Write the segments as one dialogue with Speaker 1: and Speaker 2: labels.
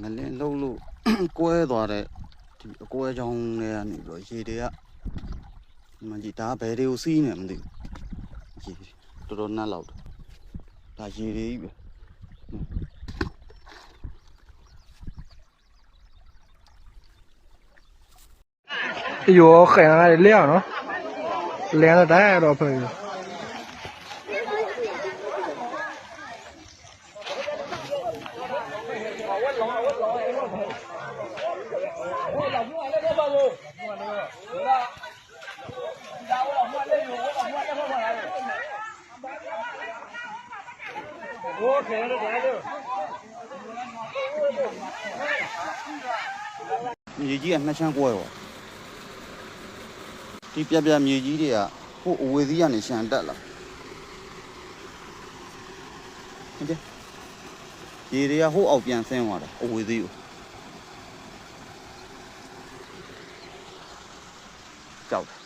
Speaker 1: ငလင်းလှုပ်လို့ ကွဲသွားတဲ့ဒီအကွဲချောင်းတွေကနေပြီးတော့ရေတွေကဒီမကြီးဒါကဘယ်တွေကိုစီးနေမသိဘူးရေတော်တော်နတ်လောက်တယ်ဒါရေတွေကြီးပဲ
Speaker 2: 哎呦，海南还凉呢，凉的太了，朋友。
Speaker 1: ကြီးကနှစ်ချမ်းကွဲသွားဒီပြပြမြေကြီးတွေကဟိုအဝေသီးကနေရှန်တက်လာဟုတ်တယ်ရေတွေကဟိုအောက်ပြန်ဆင်းသွားတာအဝေသီးကိုကြောက်တယ်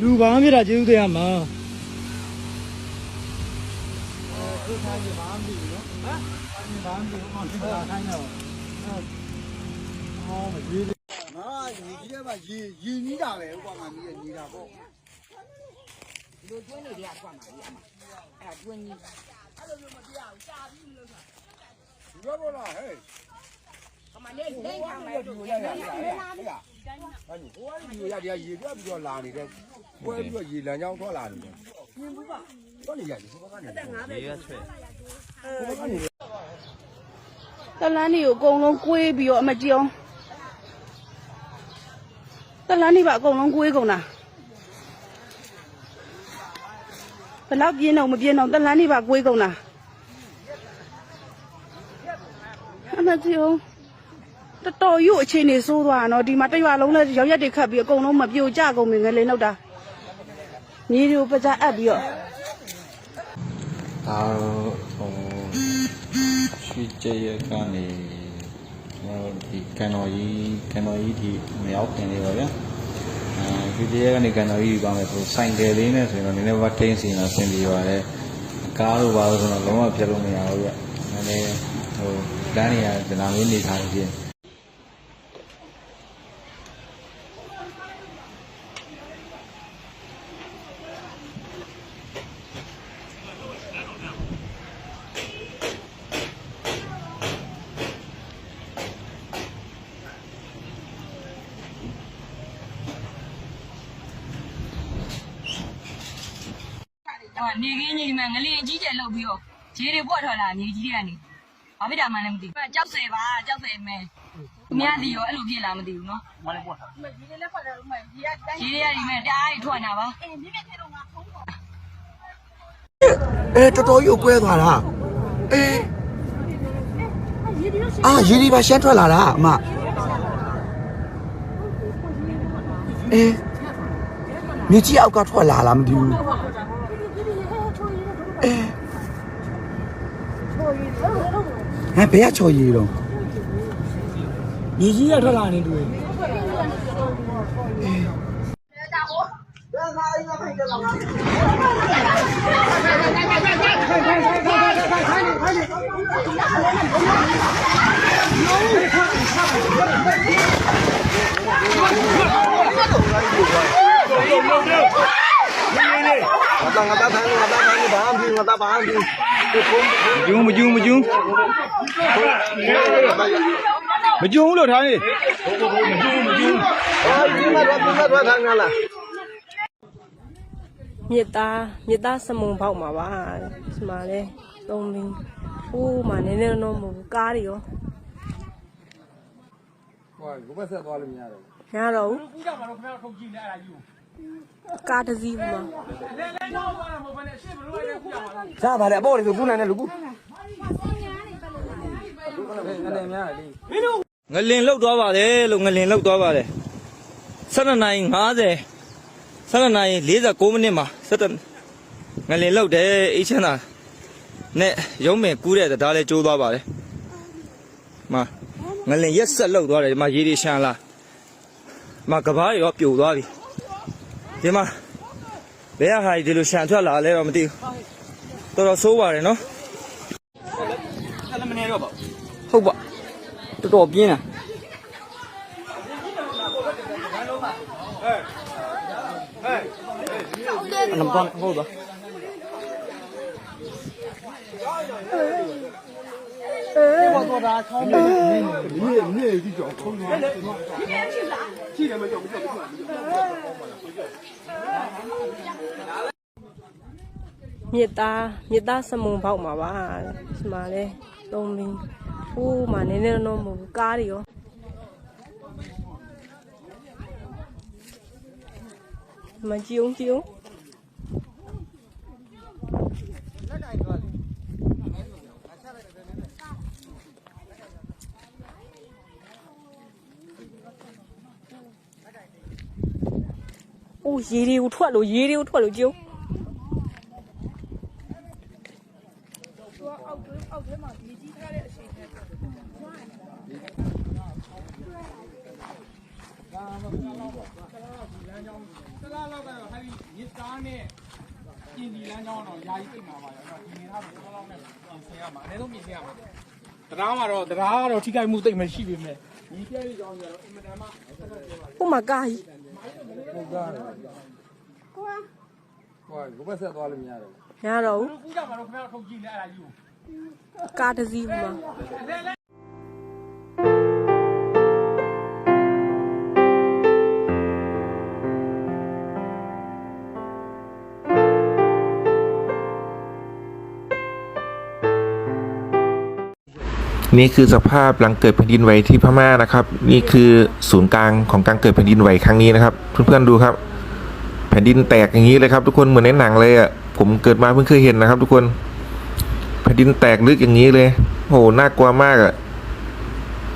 Speaker 2: လူဘာမှမဖြစ်တာကျေးဇူးတင်ရမှာ
Speaker 3: ငါရေကြီးထဲမှာရေရေနီးတာပဲဥပမာမြေနီးတာပေါ့
Speaker 4: လိုကျွင်းနေတွေကကွာမှာလေအမအဲ့ဒါကျွင်းကြီး
Speaker 3: ဒီဘက်ပေါ်လာဟဲ့
Speaker 4: အမလေးလိမ့်ခံမယ်
Speaker 3: ဒီ
Speaker 4: လို့
Speaker 3: လိုရရရဟဲ့ဟဲ့အဲ့ဒီဟိုကဒီရရရေပြပြီးတော့လာနေတဲ့ပွဲပြီးတော့ရေလမ်းကြောင်းထွက်လာနေတယ်မြင်ဘူးပါ တော့နေရတယ်ဒီဘက်ကနေရေရဆွဲဟိုဘက်ကနေ
Speaker 5: တလန်းတွေကိုအကုန်လုံးကွေးပြီးတော့အမကြည့်အောင်တလန်းတွေပါအကုန်လုံးကွေးကုန်တာဘယ်တော့ပြင်းတော့မပြင်းတော့တလန်းတွေပါကွေးကုန်တာအမကြည့်အောင်တော်တော်ရွအခြေအနေဆိုးသွားတာနော်ဒီမှာတရွာလုံးလဲရောက်ရက်တွေခတ်ပြီးအကုန်လုံးမပြိုကျကုန်ပြီငလေနှုတ်တာ မြေတွေကိုပကြားအပ်ပြီးတော့
Speaker 6: ဒါတော့ဟိုရွှေကြက်ရက်ကနေကျွန်တော်တို့ဒီကန်တော်ကြီးကန်တော်ကြီးဒီမရောက်ခင်လေးပါဗျာအဲရွှေကြက်ရက်ကနေကန်တော်ကြီးပါမယ်ဆိုစိုင်တယ်လေးနဲ့ဆိုရင်တော့နည်းနည်းဘာတင်းစီလာဆင်ပြီးပါတယ်ကားလိုပါလို့ဆိုတော့လုံးဝပြတ်လို့မရဘူးဗျနည်းနည်းဟိုလမ်းနေရဒနာလေးနေထားနေပြင်
Speaker 7: ဟိုနေကင်းကြီးမှာငလင်ကြီးကျယ်လောက်ပြီးတော့ခြေတွေပွက်ထွက်လာမြေကြီးတွေကနေဘာဖြစ်တာမှလည်းမသိဘူးကြောက်ဆယ်ပါကြောက်ဆယ်မဲအများကြီးရောအဲ့လိုဖြစ်လာမသိဘူးနော်မလည်းပွက်တာခြေတွေလည်းပွက်တယ်ဦးမကြီးကခြေတွေကနေမဲ့တအားကြီးထွက်နေတာပါ
Speaker 3: အဲတော်တော်ကြီးကွဲသွားတာအေးအာရေဒီပါရှမ်းထွက်လာတာအမအေးမြေကြီးအောက်ကထွက်လာလားမသိဘူး အေးဟဲ့ဘယ်ကချော်ရည်တော့
Speaker 2: မြေကြီးကထွက်လာနေတွေ့
Speaker 6: မကျူးမကျူးမကျူးမကျူးလို့ထားနေ
Speaker 8: မြစ်သားမြစ်သားစမုံပေါက်မှာပါဒီမှာလဲသုံးပြီးဟိုးမှာနည်းနည်းတော့မဟုတ်ဘူးကားတွေရော
Speaker 3: ဟိုဘက်ဆက်သွားလို့မရတော့
Speaker 8: ရတော့ဘူးကားတ စ်စီးမှာ
Speaker 3: စားပါလေအပေါ့လေဆိုခုနိုင်တယ်လူကူ
Speaker 9: ငလင်လောက်သွားပါတယ်လို့ငလင်လောက်သွားပါတယ်12နိုင်50 12နိုင်49မိနစ်မှာ17ငလင်လောက်တယ်အေးချမ်းသာနဲ့ရုံးမယ်ကူးတဲ့တရားလဲကျိုးသွားပါတယ်မငလင်ရက်ဆက်လောက်သွားတယ်ဒီမှာရေတွေရှမ်းလာဒီမှာကဘာတွေတော့ပြိုသွားပြီ ဒီမှာဘယ်ကဟာကြီးဒီလိုရှန်ထွက်လာလဲတော့မသိဘူးတော်တော်ဆိုးပါတယ်နော်ဟုတ်ပါတော်တော်ပြင်းတာအနမ်ပန်ဟုတ်ပါ
Speaker 8: မြစ်သားမြစ်သားစမုံပေါက်မှာပါဒီမှာလဲသုံးမင်းဟိုးမှာနည်းနည်းတော့မဟုတ်ဘူးကားတွေရောဒီမကြည့်အောင်ကြည့်အောင် အိုးရေတွေကိုထွက်လို့ရေတွေကိုထွက်လို့ကြည့်အောင်
Speaker 2: တရားမှာတော့တရားကတော့ထိခိုက်မှုတိတ်မရှိပေမဲ့ညီပြည့်ကြောင်းကြတော့အင်မတန်မှ
Speaker 8: ဟိုမှာကားကြီး
Speaker 3: ဟုတ်ကားတယ်ဟိုကဘယ်ဆက်သွားလို့မရတော့
Speaker 8: ရတော့ဘူး
Speaker 2: ကူးကြမှာတော့ခင်ဗျားထုတ်ကြည့်လဲအဲ့ဒါကြီးကို
Speaker 8: ကားတစ်စီးဟိုမှာ
Speaker 10: นี่คือสภาพหลังเกิดแผ่นดินไหวที่พม่านะครับ นี่คือศูนย์กลางของการเกิดแผ่นดินไหวครั้งนี้นะครับ เพื่อนๆดูครับ แผ่นดินแตกอย่างนี้เลยครับ ทุกคนเหมือนในหนังเลยอะผมเกิดมาเพิ่งเคยเห็นนะครับ ทุกคนแผ่นดินแตกลึกอย่างนี้เลยโอ้โหน่ากลัวมากอะ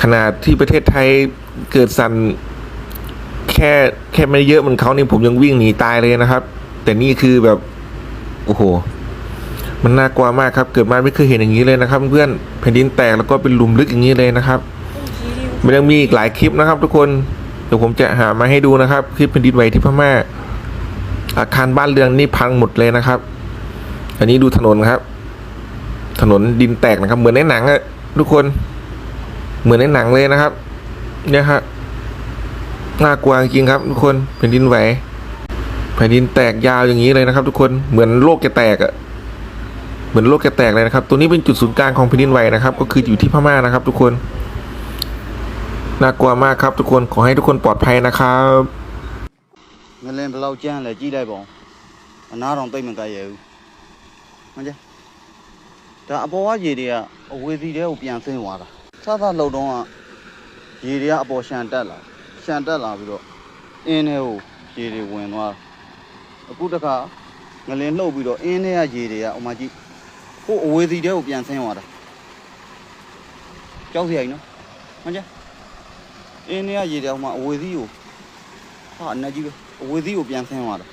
Speaker 10: ขนาดที่ประเทศไทยเกิดสั่นแค่แค่ไม่เยอะเหมือนเขานี่ผมยังวิ่งหนีตายเลยนะครับ แต่นี่คือแบบ โอ้โห มันน่ากลัวมากครับ เกิดมาไม่เคยเห็นอย่างนี้เลยนะครับ เพื่อนแผ่นดินแตกแล้วก็เป็นหลุมลึกอย่างนี้เลยนะครับมันยังมีอีกหลายคลิปนะครับ ทุกคนเดี๋ยวผมจะหามาให้ดูนะครับ คลิปแผ่นดินไหวที่พม่า อาคารบ้านเรือนนี่พังหมดเลยนะครับ อันนี้ดูถนนครับ ถนนดินแตกนะครับ เหมือนในหนังอะทุกคน เหมือนในหนังเลยนะครับ เนี่ยฮะน่ากลัวจริงครับทุกคนแผ่นดินไหวแผ่นดินแตกยาวอย่างนี้เลยนะครับ ทุกคนเหมือนโลกจะแตกอะ เหมือนโลกจะแตกเลยนะครับ ตัวนี้เป็นจุดศูนย์กลางของแผ่นดินไหวนะครับ ก็คืออยู่ที่พม่านะครับ ทุกคน น่ากลัวมากครับ ทุกคน ขอให้ทุกคนปลอดภัยนะครับ
Speaker 1: ငလင်းဘယ်လောက်ကျန်းလဲကြည့်လိုက်ပါဦးအနားတော့တိတ်မကရဘူးဟုတ်ကြဒါအပေါ်ကရေတွေကအဝေးစီတွေကိုပြန်ဆင်းသွားတာစသလှုပ်တော့ကရေတွေကအပေါ်ရှန်တက်လာရှန်တက်လာပြီးတော့အင်းထဲကိုရေတွေဝင်သွားအခုတခါငလင်းလှုပ်ပြီးတော့အင်းထဲကရေတွေကဥမာကြည့် ဟိုအဝေးစီတွေကိုပြန်ဆင်းသွားတာကြောက်စရာကြီးနော်ဟုတ်ကြအင်းထဲကရေတွေဥမာအဝေးစီကိုဟာအနက်ကြီးပဲအဝေးစီကိုပြန်ဆင်းသွားတာ